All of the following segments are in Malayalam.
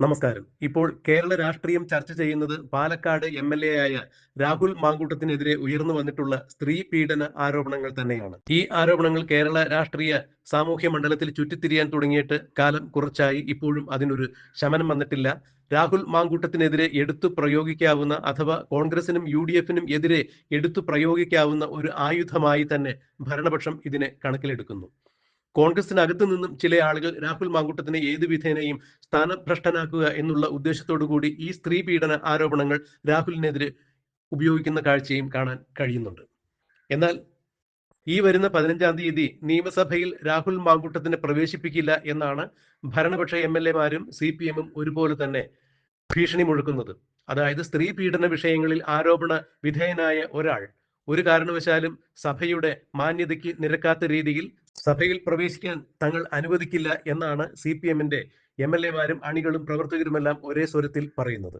നമസ്കാരം. ഇപ്പോൾ കേരള രാഷ്ട്രീയം ചർച്ച ചെയ്യുന്നത് പാലക്കാട് എം എൽ എ ആയ രാഹുൽ മാങ്കൂട്ടത്തിനെതിരെ ഉയർന്നു വന്നിട്ടുള്ള സ്ത്രീ പീഡന ആരോപണങ്ങൾ തന്നെയാണ്. ഈ ആരോപണങ്ങൾ കേരള രാഷ്ട്രീയ സാമൂഹ്യ മണ്ഡലത്തിൽ ചുറ്റിത്തിരിയാൻ തുടങ്ങിയിട്ട് കാലം കുറച്ചായി. ഇപ്പോഴും അതിനൊരു ശമനം വന്നിട്ടില്ല. രാഹുൽ മാങ്കൂട്ടത്തിനെതിരെ എടുത്തു പ്രയോഗിക്കാവുന്ന അഥവാ കോൺഗ്രസിനും യു ഡി എഫിനും എതിരെ എടുത്തു പ്രയോഗിക്കാവുന്ന ഒരു ആയുധമായി തന്നെ ഭരണപക്ഷം ഇതിനെ കണക്കിലെടുക്കുന്നു. കോൺഗ്രസിനകത്തു നിന്നും ചില ആളുകൾ രാഹുൽ മാങ്കൂട്ടത്തിനെ ഏത് വിധേനയും സ്ഥാനഭ്രഷ്ടനാക്കുക എന്നുള്ള ഉദ്ദേശത്തോടു കൂടി ഈ സ്ത്രീ പീഡന ആരോപണങ്ങൾ രാഹുലിനെതിരെ ഉപയോഗിക്കുന്ന കാഴ്ചയും കാണാൻ കഴിയുന്നുണ്ട്. എന്നാൽ ഈ വരുന്ന പതിനഞ്ചാം തീയതി നിയമസഭയിൽ രാഹുൽ മാങ്കൂട്ടത്തിനെ പ്രവേശിപ്പിക്കില്ല എന്നാണ് ഭരണപക്ഷ എം എൽ എമാരും സി പി എമ്മും ഒരുപോലെ തന്നെ ഭീഷണി മുഴക്കുന്നത്. അതായത് സ്ത്രീ പീഡന വിഷയങ്ങളിൽ ആരോപണ വിധേയനായ ഒരാൾ ഒരു കാരണവശാലും സഭയുടെ മാന്യതയ്ക്ക് നിരക്കാത്ത രീതിയിൽ സഭയിൽ പ്രവേശിക്കാൻ തങ്ങൾ അനുവദിക്കില്ല എന്നാണ് സി പി എമ്മിന്റെ എം എൽ എമാരും അണികളും പ്രവർത്തകരുമെല്ലാം ഒരേ സ്വരത്തിൽ പറയുന്നത്.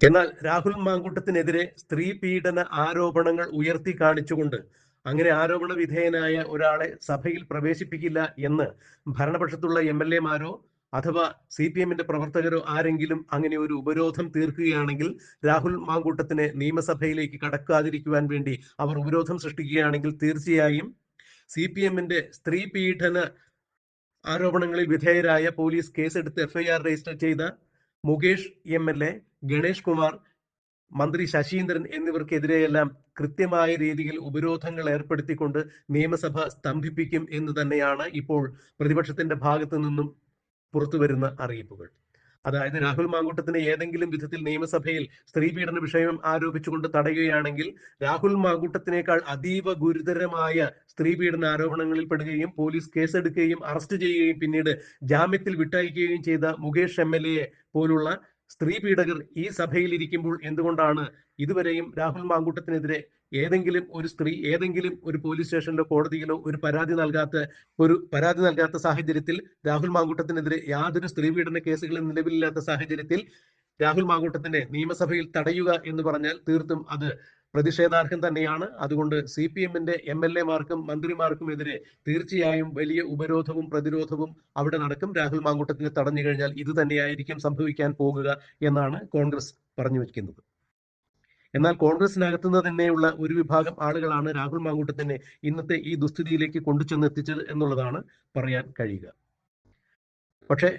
എന്നാൽ രാഹുൽ മാങ്കൂട്ടത്തിനെതിരെ സ്ത്രീ പീഡന ആരോപണങ്ങൾ ഉയർത്തി കാണിച്ചുകൊണ്ട് അങ്ങനെ ആരോപണ വിധേയനായ ഒരാളെ സഭയിൽ പ്രവേശിപ്പിക്കില്ല എന്ന് ഭരണപക്ഷത്തുള്ള എം എൽ എമാരോ അഥവാ സി പി എമ്മിന്റെ പ്രവർത്തകരോ ആരെങ്കിലും അങ്ങനെ ഒരു ഉപരോധം തീർക്കുകയാണെങ്കിൽ രാഹുൽ മാങ്കൂട്ടത്തിനെ നിയമസഭയിലേക്ക് കടക്കാതിരിക്കുവാൻ വേണ്ടി അവർ ഉപരോധം സൃഷ്ടിക്കുകയാണെങ്കിൽ തീർച്ചയായും സി പി എമ്മിന്റെ സ്ത്രീ പീഡന ആരോപണങ്ങളിൽ വിധേയരായ പോലീസ് കേസെടുത്ത് എഫ്ഐആർ രജിസ്റ്റർ ചെയ്ത Mukesh M L A Ganesh Kumar മന്ത്രി ശശീന്ദ്രൻ എന്നിവർക്കെതിരെയെല്ലാം കൃത്യമായ രീതിയിൽ ഉപരോധങ്ങൾ ഏർപ്പെടുത്തിക്കൊണ്ട് നിയമസഭ സ്തംഭിപ്പിക്കും എന്ന് തന്നെയാണ് ഇപ്പോൾ പ്രതിപക്ഷത്തിന്റെ ഭാഗത്തു നിന്നും പുറത്തു വരുന്ന അറിയിപ്പുകൾ. അതായത് രാഹുൽ മാങ്കൂട്ടത്തിന് ഏതെങ്കിലും വിധത്തിൽ നിയമസഭയിൽ സ്ത്രീ പീഡന വിഷയം ആരോപിച്ചുകൊണ്ട് തടയുകയാണെങ്കിൽ രാഹുൽ മാങ്കൂട്ടത്തിനേക്കാൾ അതീവ ഗുരുതരമായ സ്ത്രീ പീഡന ആരോപണങ്ങളിൽ പെടുകയും പോലീസ് കേസെടുക്കുകയും അറസ്റ്റ് ചെയ്യുകയും പിന്നീട് ജാമ്യത്തിൽ വിട്ടയക്കുകയും ചെയ്ത മുകേഷ് എം എൽ എ പോലുള്ള സ്ത്രീ പീഡകർ ഈ സഭയിൽ ഇരിക്കുമ്പോൾ എന്തുകൊണ്ടാണ് ഇതുവരെയും രാഹുൽ മാങ്കൂട്ടത്തിനെതിരെ ഏതെങ്കിലും ഒരു സ്ത്രീ ഏതെങ്കിലും ഒരു പോലീസ് സ്റ്റേഷനിലോ കോടതിയിലോ ഒരു പരാതി നൽകാത്ത ഒരു പരാതി നൽകാത്ത സാഹചര്യത്തിൽ രാഹുൽ മാങ്കൂട്ടത്തിനെതിരെ യാതൊരു സ്ത്രീ പീഡന കേസുകളും നിലവിലില്ലാത്ത സാഹചര്യത്തിൽ രാഹുൽ മാങ്കൂട്ടത്തിനെ നിയമസഭയിൽ തടയുക എന്ന് പറഞ്ഞാൽ തീർത്തും അത് പ്രതിഷേധാർഹം തന്നെയാണ്. അതുകൊണ്ട് സി പി എമ്മിന്റെ എം എൽ എമാർക്കും മന്ത്രിമാർക്കും എതിരെ തീർച്ചയായും വലിയ ഉപരോധവും പ്രതിരോധവും അവിടെ നടക്കും. രാഹുൽ മാങ്കൂട്ടത്തിനെ തടഞ്ഞു കഴിഞ്ഞാൽ ഇത് തന്നെയായിരിക്കും സംഭവിക്കാൻ പോകുക എന്നാണ് കോൺഗ്രസ് പറഞ്ഞു വയ്ക്കുന്നത് എന്നാൽ കോൺഗ്രസിനകത്തു നിന്ന് തന്നെയുള്ള ഒരു വിഭാഗം ആളുകളാണ് രാഹുൽ മാങ്കൂട്ടത്തിനെ ഇന്നത്തെ ഈ ദുസ്ഥിതിയിലേക്ക് കൊണ്ടുചെന്ന് എത്തിച്ചത് എന്നുള്ളതാണ് പറയാൻ കഴിയുക. പക്ഷേ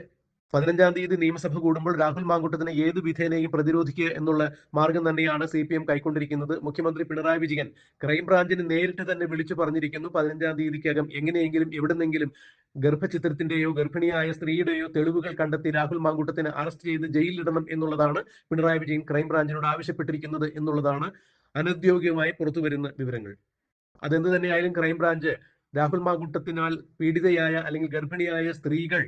പതിനഞ്ചാം തീയതി നിയമസഭ കൂടുമ്പോൾ രാഹുൽ മാങ്കൂട്ടത്തിനെ ഏത് വിധേനയും പ്രതിരോധിക്കുക എന്നുള്ള മാർഗം തന്നെയാണ് സി പി എം കൈക്കൊണ്ടിരിക്കുന്നത്. മുഖ്യമന്ത്രി പിണറായി വിജയൻ ക്രൈംബ്രാഞ്ചിന് നേരിട്ട് തന്നെ വിളിച്ചു പറഞ്ഞിരിക്കുന്നു. പതിനഞ്ചാം തീയതിക്കകം എങ്ങനെയെങ്കിലും എവിടുന്നെങ്കിലും ഗർഭചിത്രത്തിന്റെയോ ഗർഭിണിയായ സ്ത്രീയുടെയോ തെളിവുകൾ കണ്ടെത്തി രാഹുൽ മാങ്കൂട്ടത്തിനെ അറസ്റ്റ് ചെയ്ത് ജയിലിലിടണം എന്നുള്ളതാണ് പിണറായി വിജയൻ ക്രൈംബ്രാഞ്ചിനോട് ആവശ്യപ്പെട്ടിരിക്കുന്നത് എന്നുള്ളതാണ് അനൌദ്യോഗികമായി പുറത്തുവരുന്ന വിവരങ്ങൾ. അതെന്ത് തന്നെയായാലും ക്രൈംബ്രാഞ്ച് രാഹുൽ മാങ്കൂട്ടത്തിനാൽ പീഡിതയായ അല്ലെങ്കിൽ ഗർഭിണിയായ സ്ത്രീകൾ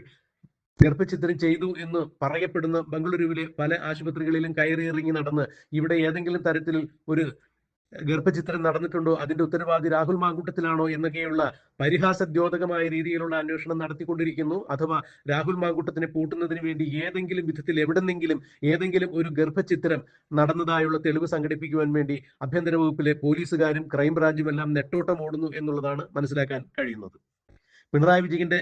ഗർഭചിത്രം ചെയ്തു എന്ന് പറയപ്പെടുന്ന ബംഗളൂരുവിലെ പല ആശുപത്രികളിലും കയറി ഇറങ്ങി നടന്ന് ഇവിടെ ഏതെങ്കിലും തരത്തിൽ ഒരു ഗർഭചിത്രം നടന്നിട്ടുണ്ടോ? അതിന്റെ ഉത്തരവാദി രാഹുൽ മാങ്കൂട്ടത്തിലാണോ എന്നൊക്കെയുള്ള പരിഹാസദ്യോതകമായ രീതിയിലുള്ള അന്വേഷണം നടത്തിക്കൊണ്ടിരിക്കുന്നു. അഥവാ രാഹുൽ മാങ്കൂട്ടത്തിനെ പൂട്ടുന്നതിന് വേണ്ടി ഏതെങ്കിലും വിധത്തിൽ എവിടെന്നെങ്കിലും ഏതെങ്കിലും ഒരു ഗർഭചിത്രം നടന്നതായുള്ള തെളിവ് സംഘടിപ്പിക്കുവാൻ വേണ്ടി ആഭ്യന്തര വകുപ്പിലെ പോലീസുകാരും ക്രൈംബ്രാഞ്ചും എല്ലാം നെട്ടോട്ടം ഓടുന്നു എന്നുള്ളതാണ് മനസ്സിലാക്കാൻ കഴിയുന്നത്. പിണറായി വിജയന്റെ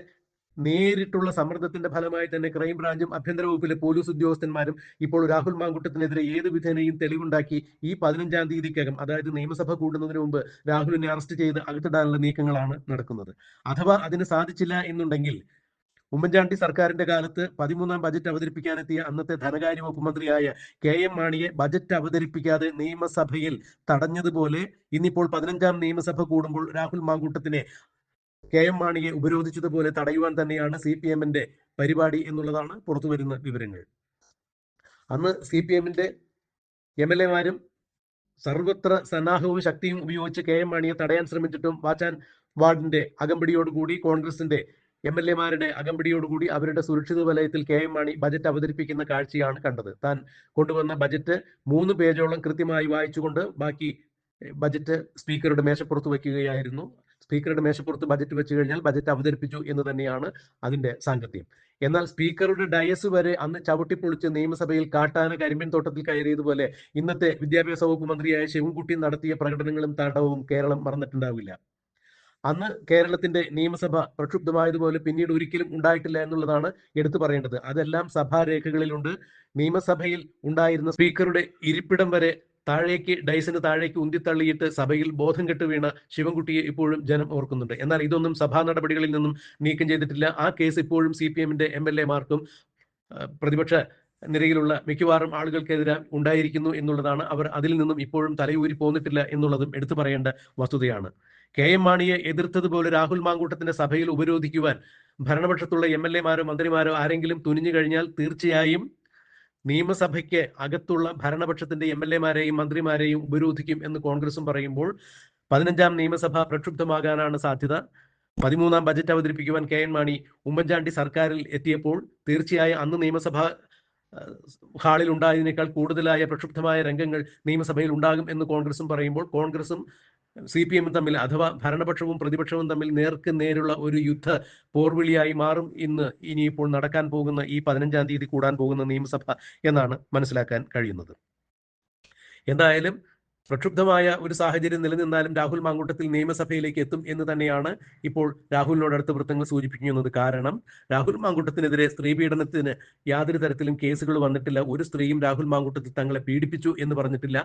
നേരിട്ടുള്ള സമ്മർദ്ദത്തിന്റെ ഫലമായി തന്നെ ക്രൈംബ്രാഞ്ചും ആഭ്യന്തര വകുപ്പിലെ പോലീസ് ഉദ്യോഗസ്ഥന്മാരും ഇപ്പോൾ രാഹുൽ മാങ്കുട്ടത്തിനെതിരെ ഏത് വിധേനയും തെളിവുണ്ടാക്കി ഈ പതിനഞ്ചാം തീയതിക്കകം അതായത് നിയമസഭ കൂടുന്നതിന് മുമ്പ് രാഹുലിനെ അറസ്റ്റ് ചെയ്ത് അകത്തിടാനുള്ള നീക്കങ്ങളാണ് നടക്കുന്നത്. അഥവാ അതിന് സാധിച്ചില്ല എന്നുണ്ടെങ്കിൽ ഉമ്മൻചാണ്ടി സർക്കാരിന്റെ കാലത്ത് പതിമൂന്നാം ബജറ്റ് അവതരിപ്പിക്കാനെത്തിയ അന്നത്തെ ധനകാര്യ വകുപ്പ് മന്ത്രിയായ കെ എം മാണിയെ ബജറ്റ് അവതരിപ്പിക്കാതെ നിയമസഭയിൽ തടഞ്ഞതുപോലെ ഇന്നിപ്പോൾ പതിനഞ്ചാം നിയമസഭ കൂടുമ്പോൾ രാഹുൽ മാങ്കൂട്ടത്തിനെ കെ എം മാണിയെ ഉപരോധിച്ചതുപോലെ തടയുവാൻ തന്നെയാണ് സി പി എമ്മിന്റെ പരിപാടി എന്നുള്ളതാണ് പുറത്തു വരുന്ന വിവരങ്ങൾ. അന്ന് സി പി എമ്മിന്റെ എം എൽ എമാരും സർവത്ര സന്നാഹവും ശക്തിയും ഉപയോഗിച്ച് കെ എം മാണിയെ തടയാൻ ശ്രമിച്ചിട്ടും വാച്ചാൻ വാർഡിന്റെ അകമ്പടിയോടുകൂടി കോൺഗ്രസിന്റെ എം എൽ എമാരുടെ അകമ്പടിയോടുകൂടി അവരുടെ സുരക്ഷിത വലയത്തിൽ കെ എം മാണി ബജറ്റ് അവതരിപ്പിക്കുന്ന കാഴ്ചയാണ് കണ്ടത്. താൻ കൊണ്ടുവന്ന ബജറ്റ് മൂന്ന് പേജോളം കൃത്യമായി വായിച്ചുകൊണ്ട് ബാക്കി ബജറ്റ് സ്പീക്കറുടെ മേശപ്പുറത്ത് വയ്ക്കുകയായിരുന്നു. സ്പീക്കറുടെ മേശപ്പുറത്ത് ബജറ്റ് വെച്ച് കഴിഞ്ഞാൽ ബജറ്റ് അവതരിപ്പിച്ചു എന്ന് തന്നെയാണ് അതിന്റെ സാങ്കത്യം. എന്നാൽ സ്പീക്കറുടെ ഡയസ് വരെ അന്ന് ചവിട്ടിപ്പൊളിച്ച് നിയമസഭയിൽ കാട്ടാന കരിമ്പിൻ തോട്ടത്തിൽ കയറിയതുപോലെ ഇന്നത്തെ വിദ്യാഭ്യാസ വകുപ്പ് മന്ത്രിയായ ശിവൻകുട്ടി നടത്തിയ പ്രകടനങ്ങളും താണ്ഡവവും കേരളം മറന്നിട്ടുണ്ടാവില്ല. അന്ന് കേരളത്തിന്റെ നിയമസഭ പ്രക്ഷുബ്ധമായതുപോലെ പിന്നീട് ഒരിക്കലും ഉണ്ടായിട്ടില്ല എന്നുള്ളതാണ് എടുത്തു പറയേണ്ടത്. അതെല്ലാം സഭാരേഖകളിലുണ്ട്. നിയമസഭയിൽ ഉണ്ടായിരുന്ന സ്പീക്കറുടെ ഇരിപ്പിടം വരെ താഴേക്ക് ഡൈസിന് താഴേക്ക് ഉന്തിത്തള്ളിയിട്ട് സഭയിൽ ബോധം കെട്ട് വീണ ശിവൻകുട്ടിയെ ഇപ്പോഴും ജനം ഓർക്കുന്നുണ്ട്. എന്നാൽ ഇതൊന്നും സഭാ നടപടികളിൽ നിന്നും നീക്കം ചെയ്തിട്ടില്ല. ആ കേസ് ഇപ്പോഴും സി പി എമ്മിന്റെ എം എൽ എമാർക്കും പ്രതിപക്ഷ നിരയിലുള്ള മിക്കവാറും ആളുകൾക്കെതിരെ ഉണ്ടായിരിക്കുന്നു എന്നുള്ളതാണ് അവർ അതിൽ നിന്നും ഇപ്പോഴും തലയൂരി പോന്നിട്ടില്ല എന്നുള്ളതും എടുത്തു പറയേണ്ട വസ്തുതയാണ്. കെ എം മാണിയെ എതിർത്തതുപോലെ രാഹുൽ മാങ്കൂട്ടത്തിന്റെ സഭയിൽ ഉപരോധിക്കുവാൻ ഭരണപക്ഷത്തുള്ള എം എൽ എമാരോ മന്ത്രിമാരോ ആരെങ്കിലും തുനിഞ്ഞു കഴിഞ്ഞാൽ തീർച്ചയായും നിയമസഭയ്ക്ക് അകത്തുള്ള ഭരണപക്ഷത്തിന്റെ എം എൽ എമാരെയും മന്ത്രിമാരെയും ഉപരോധിക്കും എന്ന് കോൺഗ്രസും പറയുമ്പോൾ പതിനഞ്ചാം നിയമസഭ പ്രക്ഷുബ്ധമാകാനാണ് സാധ്യത. പതിമൂന്നാം ബജറ്റ് അവതരിപ്പിക്കുവാൻ കെ എൻ മാണി ഉമ്മൻചാണ്ടി സർക്കാരിൽ എത്തിയപ്പോൾ തീർച്ചയായും അന്ന് നിയമസഭ ഹാളിൽ ഉണ്ടായതിനേക്കാൾ കൂടുതലായ പ്രക്ഷുബ്ധമായ രംഗങ്ങൾ നിയമസഭയിൽ ഉണ്ടാകും എന്ന് കോൺഗ്രസും പറയുമ്പോൾ കോൺഗ്രസും സി പി എമ്മും തമ്മിൽ അഥവാ ഭരണപക്ഷവും പ്രതിപക്ഷവും തമ്മിൽ നേർക്ക് നേരുള്ള ഒരു യുദ്ധ പോർവിളിയായി മാറും ഇന്ന് ഇനിയിപ്പോൾ നടക്കാൻ പോകുന്ന ഈ പതിനഞ്ചാം തീയതി കൂടാൻ പോകുന്ന നിയമസഭ എന്നാണ് മനസ്സിലാക്കാൻ കഴിയുന്നത്. എന്തായാലും പ്രക്ഷുബ്ധമായ ഒരു സാഹചര്യം നിലനിന്നാലും രാഹുൽ മാങ്കൂട്ടത്തിൽ നിയമസഭയിലേക്ക് എത്തും എന്ന് തന്നെയാണ് ഇപ്പോൾ രാഹുലിനോട് അടുത്ത വൃത്തങ്ങൾ സൂചിപ്പിക്കുന്നത് കാരണം രാഹുൽ മാങ്കൂട്ടത്തിനെതിരെ സ്ത്രീ പീഡനത്തിന് യാതൊരു തരത്തിലും കേസുകൾ വന്നിട്ടില്ല. ഒരു സ്ത്രീയും രാഹുൽ മാങ്കൂട്ടത്തിൽ തങ്ങളെ പീഡിപ്പിച്ചു എന്ന് പറഞ്ഞിട്ടില്ല.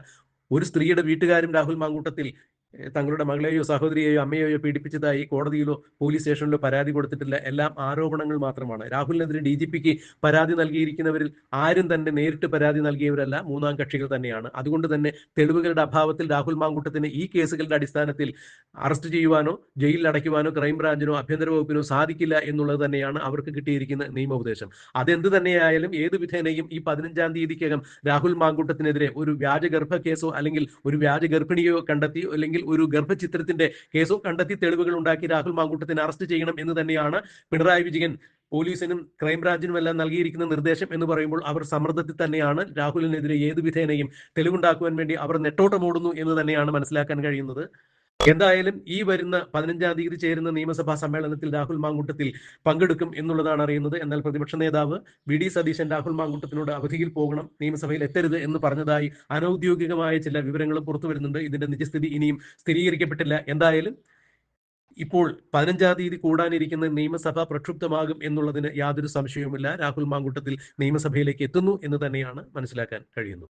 ഒരു സ്ത്രീയുടെ വീട്ടുകാരും രാഹുൽ മാങ്കൂട്ടത്തിൽ തങ്ങളുടെ മകളെയോ സഹോദരിയെയോ അമ്മയെയോ പീഡിപ്പിച്ചതായി കോടതിയിലോ പോലീസ് സ്റ്റേഷനിലോ പരാതി കൊടുത്തിട്ടില്ല. എല്ലാം ആരോപണങ്ങൾ മാത്രമാണ്. രാഹുലിനെതിരെ ഡി ജി പിക്ക് പരാതി നൽകിയിരിക്കുന്നവരിൽ ആരും തന്നെ നേരിട്ട് പരാതി നൽകിയവരല്ല മൂന്നാം കക്ഷികൾ തന്നെയാണ്. അതുകൊണ്ട് തന്നെ തെളിവുകളുടെ അഭാവത്തിൽ രാഹുൽ മാങ്കുട്ടത്തിന് ഈ കേസുകളുടെ അടിസ്ഥാനത്തിൽ അറസ്റ്റ് ചെയ്യുവാനോ ജയിലിൽ അടയ്ക്കുവാനോ ക്രൈംബ്രാഞ്ചിനോ ആഭ്യന്തര വകുപ്പിനോ സാധിക്കില്ല എന്നുള്ളത് തന്നെയാണ് അവർക്ക് കിട്ടിയിരിക്കുന്ന നിയമോപദേശം. അതെന്ത് തന്നെയായാലും ഏത് വിധേനയും ഈ പതിനഞ്ചാം തീയതിക്കകം രാഹുൽ മാങ്കൂട്ടത്തിനെതിരെ ഒരു വ്യാജ ഗർഭ കേസോ അല്ലെങ്കിൽ ഒരു വ്യാജ ഗർഭിണിയോ കണ്ടെത്തി അല്ലെങ്കിൽ ഒരു ഗർഭചിത്രത്തിന്റെ കേസോ കണ്ടെത്തി തെളിവുകൾ ഉണ്ടാക്കി രാഹുൽ മാങ്കൂട്ടത്തിനെ അറസ്റ്റ് ചെയ്യണം എന്ന് തന്നെയാണ് പിണറായി വിജയൻ പോലീസിനും ക്രൈംബ്രാഞ്ചിനും എല്ലാം നൽകിയിരിക്കുന്ന നിർദ്ദേശം എന്ന് പറയുമ്പോൾ അവർ സമ്മർദ്ദത്തിൽ തന്നെയാണ് രാഹുലിനെതിരെ ഏത് വിധേനയും തെളിവുണ്ടാക്കുവാൻ വേണ്ടി അവർ നെട്ടോട്ടമോടുന്നു എന്ന് തന്നെയാണ് മനസ്സിലാക്കാൻ കഴിയുന്നത്. എന്തായാലും ഈ വരുന്ന പതിനഞ്ചാം തീയതി ചേരുന്ന നിയമസഭാ സമ്മേളനത്തിൽ രാഹുൽ മാങ്കൂട്ടത്തിൽ പങ്കെടുക്കും എന്നുള്ളതാണ് അറിയുന്നത്. എന്നാൽ പ്രതിപക്ഷ നേതാവ് വി ഡി സതീശൻ രാഹുൽ മാങ്കൂട്ടത്തിനോട് അവധിയിൽ പോകണം നിയമസഭയിൽ എത്തരുത് എന്ന് പറഞ്ഞതായി അനൌദ്യോഗികമായ ചില വിവരങ്ങളും പുറത്തു വരുന്നുണ്ട്. ഇതിന്റെ നിജസ്ഥിതി ഇനിയും സ്ഥിരീകരിക്കപ്പെട്ടില്ല. എന്തായാലും ഇപ്പോൾ പതിനഞ്ചാം തീയതി കൂടാനിരിക്കുന്ന നിയമസഭ പ്രക്ഷുബ്ധമാകും എന്നുള്ളതിന് യാതൊരു സംശയവുമില്ല. രാഹുൽ മാങ്കൂട്ടത്തിൽ നിയമസഭയിലേക്ക് എത്തുന്നു എന്ന് തന്നെയാണ് മനസ്സിലാക്കാൻ കഴിയുന്നത്.